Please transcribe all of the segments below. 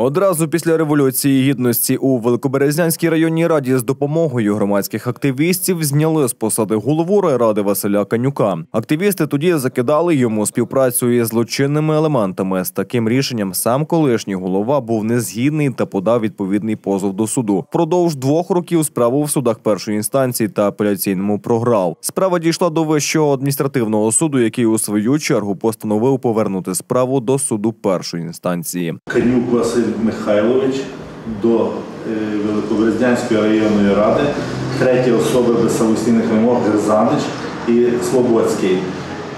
Одразу після революції гідності у Великоберезнянській районній раді з допомогою громадських активістів зняли з посади голову райради Василя Канюка. Активісти тоді закидали йому співпрацю із злочинними елементами. З таким рішенням сам колишній голова був незгідний та подав відповідний позов до суду. Продовж двох років справу в судах першої інстанції та апеляційному програв. Справа дійшла до вищого адміністративного суду, який у свою чергу постановив повернути справу до суду першої інстанції. Канюк Василь Михайлович до е, Великобрезнянської районної ради, треті особи без самостійних вимог Герзанич і Слободський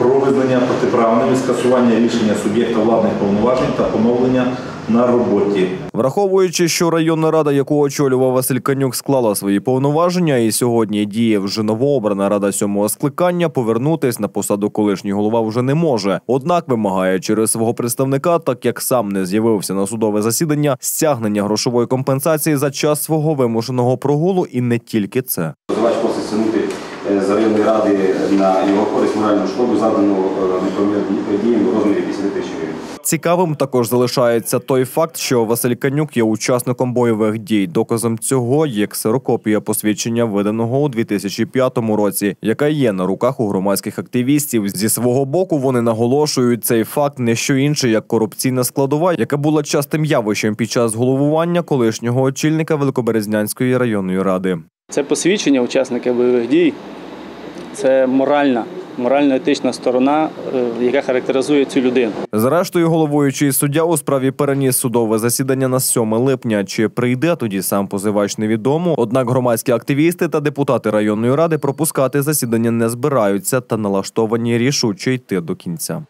про визнання протиправним і скасування рішення суб'єкта владних повноважень та поновлення на роботі. Враховуючи, що районна рада, яку очолював Василь Канюк, склала свої повноваження, і сьогодні діє вже новообрана рада сьомого скликання, повернутись на посаду колишній голова вже не може. Однак вимагає через свого представника, так як сам не з'явився на судове засідання, стягнення грошової компенсації за час свого вимушеного прогулу, і не тільки це. Позивач просить стягнути з районної ради на його користь моральну шкоду, задану е, неправомірними діями у розмірі 50 тисяч гривень. Цікавим також залишається той факт, що Василь Канюк є учасником бойових дій. Доказом цього є ксерокопія посвідчення, виданого у 2005 році, яка є на руках у громадських активістів. Зі свого боку вони наголошують цей факт не що інше, як корупційна складова, яка була частим явищем під час головування колишнього очільника Великоберезнянської районної ради. Це посвідчення учасника бойових дій, це моральна, морально-етична сторона, е, яка характеризує цю людину. Зрештою, головуючий суддя у справі переніс судове засідання на 7 липня. Чи прийде тоді сам позивач невідомо. Однак громадські активісти та депутати районної ради пропускати засідання не збираються та налаштовані рішуче йти до кінця.